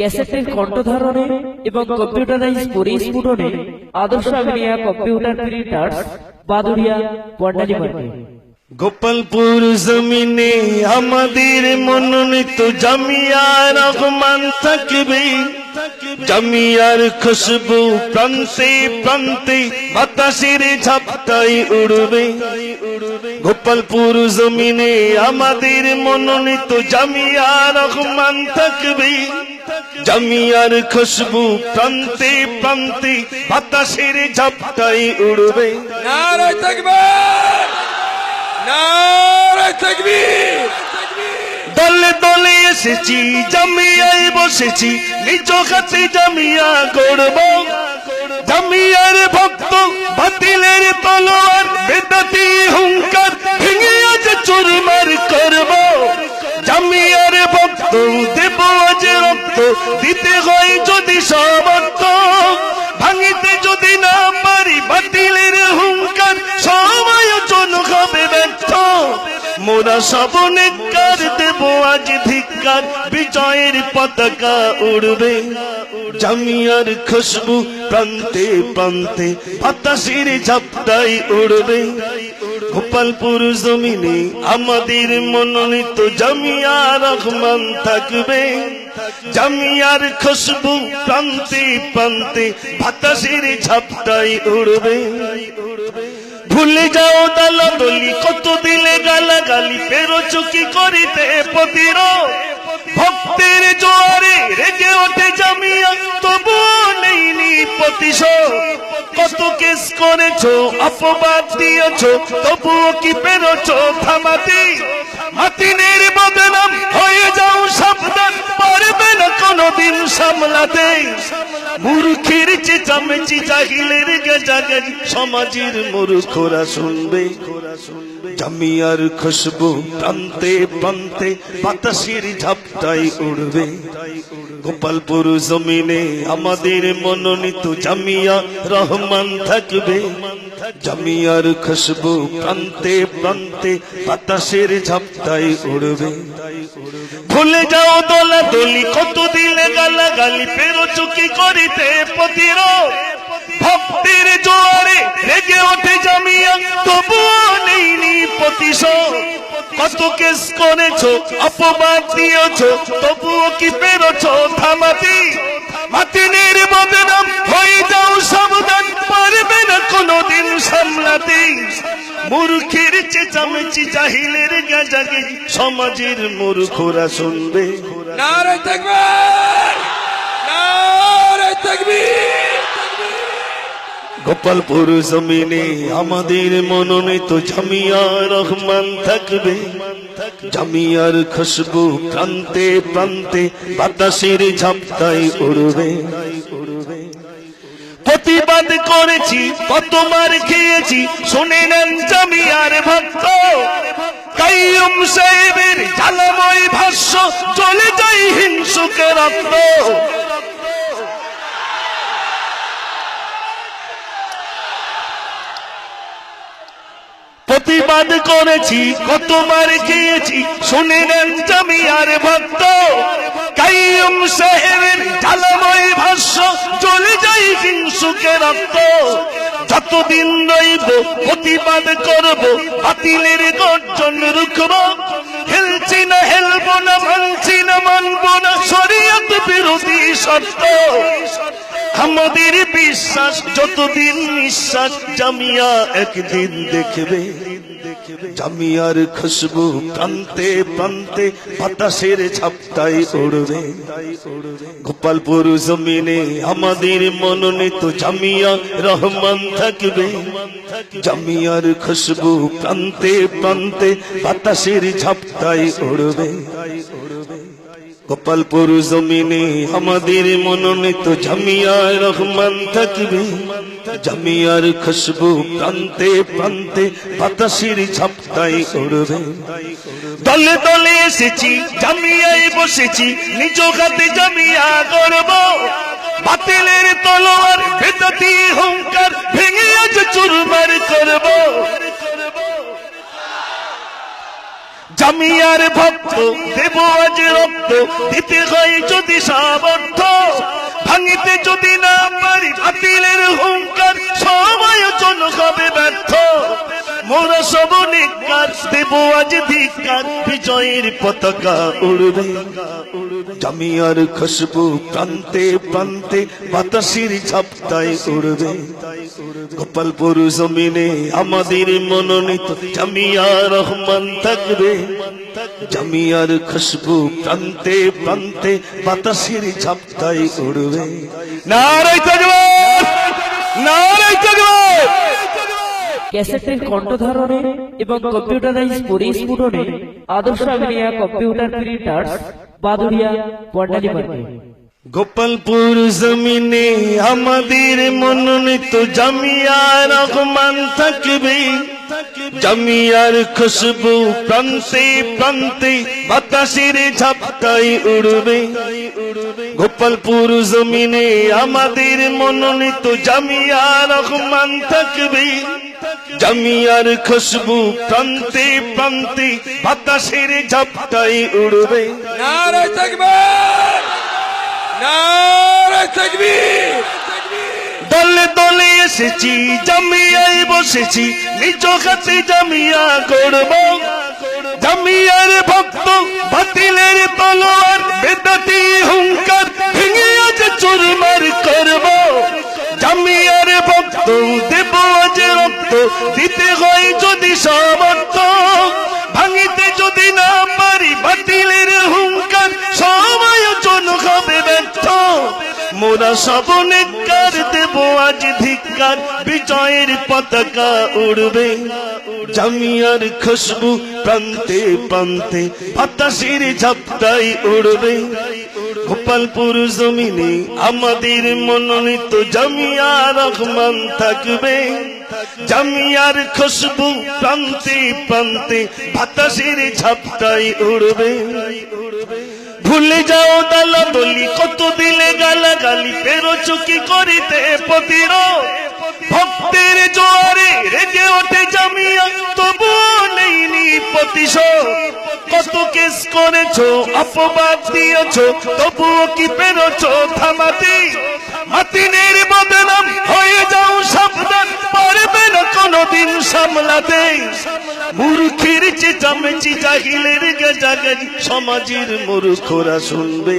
ক্যাসেটের কণ্ঠধারণে এবং computerise পরিস্ফুটনে Adarsha Aminia computer printers Baduria Barnali market Gopalpur জমিনে আমাদের মনোনীত জামিয়া রহমান থাকবে। জামিয়ার খুশবু প্রান্তে প্রান্তে বাতাসের ঝাপটাই উড়বে। গোপালপুর জমিনে আমাদের মনোনীত জামিয়া রহমান থাকবে। জামিয়ার খুশবু প্রান্তে প্রান্তে বাতাসের ঝাপটাই উড়বে। নারায় নারায় দলে দলে এসেছি জামিয়ায় বসেছি নিজ হাতে জামিয়া করব। জামিয়ার ভক্ত বাতিলের তলোয়ার বেদাতি হুঙ্কার ভেঙে আজ চুরমার করব। জামিয়ার ভক্ত মোরা সবনে কার দেব আজ ধিক্কার। বিজয়ের পতাকা উড়বে। জামিয়ার খুশবু প্রান্তে প্রান্তে বাতাসের ঝাপটাই উড়বে। গোপালপুর জমিনে আমাদের মনোনীত জামিয়া রহমান থাকবে। জামিয়ার খুশবু প্রান্তে প্রান্তে বাতাসের ঝাপটাই উড়বে। ভুলে যাও দালা দলি কত দিলে গালা গালি পেরো চুকি করিতে প্রতিরোধ। ভক্তের জোয়ারে রেগে ওঠে জামিয়া তবু নেইনি প্রতিশোধ। কত কেস করেছ, অপবাদ দিয়েছ, তবুও কি পেরোছো, থামাতি? মাতিনের বদনাম হয়ে যাও সাবধান পারবে না কোনোদিন সামলাতে মূর্খের চেঁচামেচি জাহিলের গেজাগেজি সমাজের মূর্খরা শুনবে। জামিয়ার খুশবু প্রান্তে প্রান্তে বাতাসের ঝাপটাই উড়বে। গোপালপুর জমিনে আমাদের মনোনীত জামিয়া রহমান থাকবে। জামিয়ার খুশবু প্রান্তে প্রান্তে বাতাসের ঝাপটাই উড়বে। ভুলে যাও দোলা দলি কত দিলে গালা গালি পেরো চুকি করিতে প্রতিরোধ। ভক্তের জোয়ারে রেগে ওঠে জামিয়া, তবুও নেইনি প্রতিশোধ। কত কেস করেছ, অপবাদ দিয়েছ, তবুও কি পেরোছো থামাতি মাতিনের বদনাম হয়ে যাও, সাবধান পারবে না কোনোদিন সামলাতে। মূর্খের চেঁচামেচি জাহিলের গাজাগে সমাজের মূর্খরা শুনবে। নারায় তাকবীর নারায় তাকবীর গোপালপুর জমিনে আমাদের মনোনীত জামিয়া রহমান থাকবে। জামিয়ার খুশবু প্রান্তে প্রান্তে বাতাসের ঝাপটাই উড়বে। প্রতিবাদ করেছি কত মার খেয়েছি, শুনে নেন জামিয়ার ভক্ত। কাইয়ুম সাহেবের জ্বালাময় ভাষ্য, চলে যাই হিংসুকে রক্ত। প্রতিবাদ করেছি কত মার খেয়েছি শুনে নেন জামিয়ার ভক্ত। কাইয়ুম সাহেবের জ্বালাময় ভাষ্য চলে যাই হিংসুকে রক্ত। যতদিন রইব, প্রতিবাদ করব, বাতিলের গর্জন রুখব। হেলছি না, হেলব না, মানছি না, মানব না, শরীয়ত বিরোধী সত্য আমাদের বিশ্বাস, যতদিন নিঃশ্বাস জামিয়া একদিন দেখবে। জামিয়ার খুশবু প্রান্তে প্রান্তে বাতাসের ছাপটাই উড়বে। গোপালপুর জমিনে আমাদের মনোনীত জামিয়া রহমান থাকবে। জামিয়ার খুশবু প্রান্তে প্রান্তে বাতাসের ঝাপটাই উড়বে। গোপালপুর জমিনে আমাদের মনোনীত জামিয়া রহমান থাকবে। জামিয়ার খুশবু প্রান্তে প্রান্তে বাতাসের ঝাপটাই উড়বে। দলে দলে এসেছি, জামিয়ায় বসেছি, নিজ হাতে জামিয়া করব। বাতিলের তলোয়ার বেদাতি হুঙ্কার ভেঙে আজ চুরমার করব। আমি আর ভক্ত দেব আজ রক্ত। দিতে হয় যদি সামর্থ্য, ভাঙিতে যদি না পারি, বাতিলের হুঙ্কার সবাই জন হবে মোরা সব নিকার দেব আজ ধিকার, বিজয়ের পতাকা উড়বে। জামিয়ার খুশবু প্রান্তে প্রান্তে বাতাসের ঝাপটায় উড়বে। গোপালপুর জমিনে আমাদের মনোনীত জামিয়া রহমান থাকবে। জামিয়ার খুশবু প্রান্তে প্রান্তে বাতাসের ঝাপটায় উড়বে। নারাই তকবীর নারাই তকবীর ক্যাসেটের কণ্ঠধারণে এবং computerise পরিস্ফুটনে Adarsha Aminia computer printers Baduria Barnali market Gopalpur জমিনে আমাদের মনোনীত জামিয়া রহমান থাকবে। জামিয়ার খুশবু প্রান্তে প্রান্তে বাতাসের ঝাপটাই উড়বে। গোপালপুর জমিনে আমাদের মনোনীত জামিয়া রহমান থাকবে। জামিয়ার খুশবু প্রান্তে প্রান্তে বাতাসের ঝাপটাই উড়বে। দলে দলে এসেছি জামিয়ায় বসেছি নিজ হাতে জামিয়া করব জামিয়ার ভক্ত বাতিলের তলোয়ার বেদাতি হুঙ্কার ভেঙে আজ চুরমার করব। জামিয়ার ভক্ত মোরা সব নেকার দেব আজ ধিক্কার। বিজয়ের পতাকা উড়বে। জামিয়ার খুশবু প্রান্তে প্রান্তে বাতাসের ঝাপটাই উড়বে। গোপালপুর জমিনে আমাদের মনোনীত জামিয়া রহমান থাকবে। জামিয়ার খুশবু প্রান্তে প্রান্তে বাতাসের ঝাপটাই উড়বে। ভুলে যাও দালা বলি, কত দিলে গালা গালি পেরো, চুকি করিতে পতির ভক্তের জোয়ারে রেগে ওঠে জামিয়া তবু নেইনি প্রতিশোধ। কত কেস করেছ, অপবাদ দিয়েছ, তবুও কি পেরোছো থামাতি? মাতিনের বদনাম হয়ে যাও সাবধান পারবে না কোনোদিন সামলাতে মূর্খের চেঁচামেচি জাহিলের গেজাগাজি সমাজের মূর্খরা শুনবে।